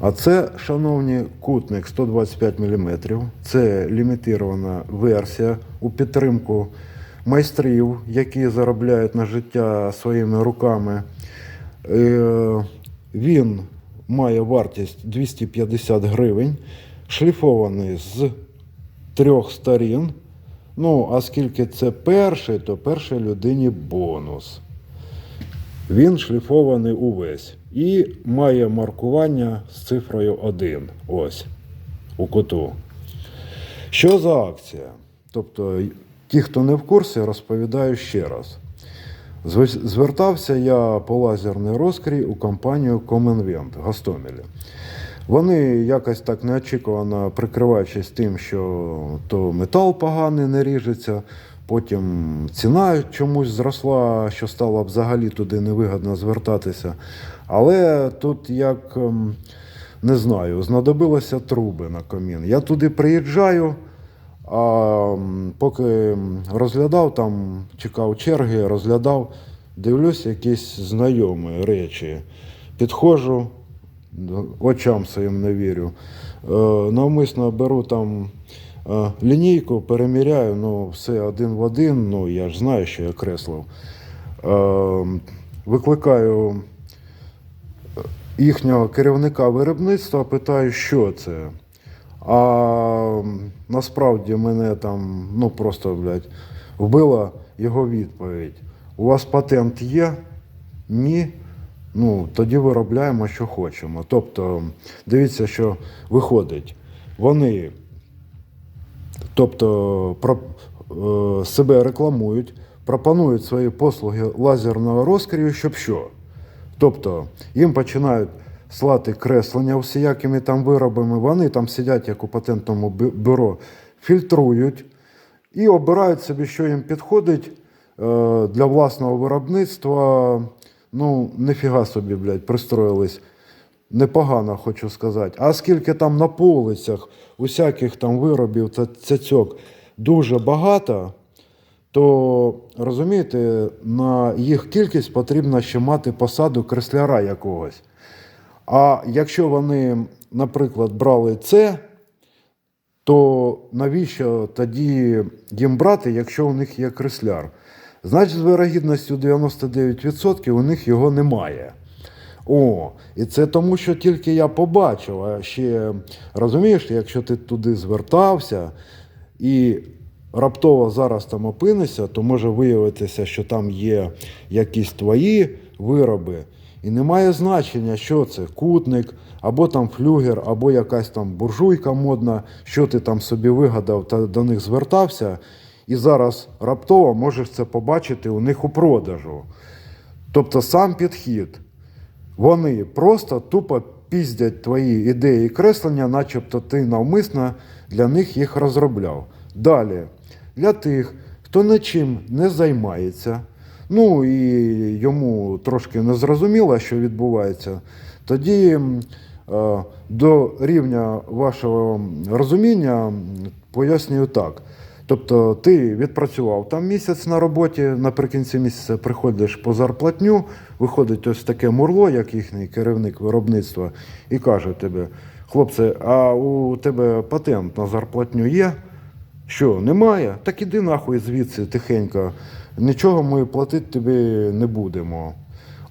А це, шановні, кутник 125 мм. Це лімітована версія у підтримку майстрів, які заробляють на життя своїми руками. Е, Він має вартість 250 гривень, шліфований з трьох сторін. Ну, а скільки це перший, то першій людині бонус. Він шліфований увесь і має маркування з цифрою 1. Ось у куту. Що за акція? Тобто, ті, хто не в курсі, розповідаю ще раз. Звертався я по лазерний розкрій у компанію Коменвент Гостомелі. Вони якось так неочікувано прикриваючись тим, що то метал поганий не ріжеться, потім ціна чомусь зросла, що стало взагалі туди невигідно звертатися. Але тут як ем, не знаю, знадобилися труби на комін. Я туди приїжджаю, а поки розглядав там, чекав черги, розглядав, дивлюсь якісь знайомі речі. Підходжу, очам своїм не вірю. Е, навмисно беру там лінійку, переміряю, ну, все один в один, ну я ж знаю, що я креслив. Е, викликаю їхнього керівника виробництва, питаю, що це. А насправді мене там ну просто блядь, вбила його відповідь. У вас патент є? Ні. Ну, тоді виробляємо, що хочемо. Тобто, дивіться, що виходить. Вони тобто, про, е, себе рекламують, пропонують свої послуги лазерного розкрію, щоб що? Тобто їм починають слати креслення всіякими там виробами, вони там сидять, як у патентному бюро, фільтрують і обирають собі, що їм підходить е, для власного виробництва. Ну, ніфіга собі, блядь, пристроїлись. Непогано, хочу сказати. А скільки там на полицях усяких там виробів та цяцьок дуже багато, то розумієте, на їх кількість потрібно ще мати посаду кресляра якогось. А якщо вони, наприклад, брали це, то навіщо тоді їм брати, якщо у них є кресляр? Значить, з вирогідністю 99% у них його немає. О, і це тому, що тільки я побачив. А ще розумієш, якщо ти туди звертався і раптово зараз там опинишся, то може виявитися, що там є якісь твої вироби, і немає значення, що це кутник, або там флюгер, або якась там буржуйка модна, що ти там собі вигадав та до них звертався. І зараз раптово можеш це побачити у них у продажу. Тобто сам підхід. Вони просто тупо піздять твої ідеї і креслення, начебто ти навмисно для них їх розробляв. Далі, для тих, хто нічим не займається, ну і йому трошки не зрозуміло, що відбувається, тоді е, до рівня вашого розуміння пояснюю так. Тобто ти відпрацював там місяць на роботі, наприкінці місяця приходиш по зарплатню, виходить ось таке мурло, як їхній керівник виробництва, і каже тобі, хлопце, а у тебе патент на зарплатню є? Що, немає? Так іди нахуй звідси тихенько. Нічого ми платити тобі не будемо.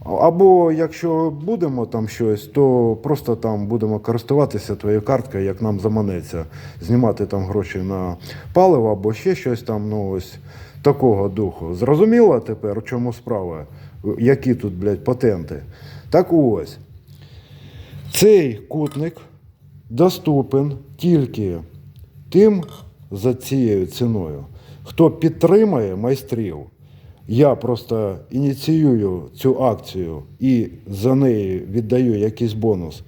Або якщо будемо там щось, то просто там будемо користуватися твоєю карткою, як нам заманеться, знімати там гроші на паливо або ще щось там, ну ось такого духу. Зрозуміло тепер, у чому справа? Які тут, блядь, патенти? Так ось. Цей кутник доступен тільки тим за цією ціною, хто підтримає майстрів. Я просто ініціюю цю акцію і за неї віддаю якийсь бонус,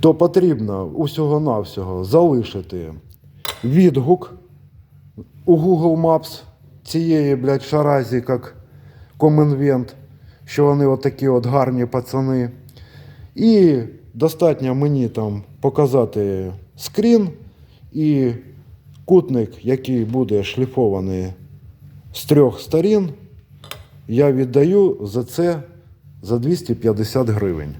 то потрібно усього-навсього залишити відгук у Google Maps цієї, блядь, шаразі, як Коменвент, що вони отакі от гарні пацани. І достатньо мені там показати скрін і кутник, який буде шліфований з трьох сторін, я віддаю за це за 250 гривень.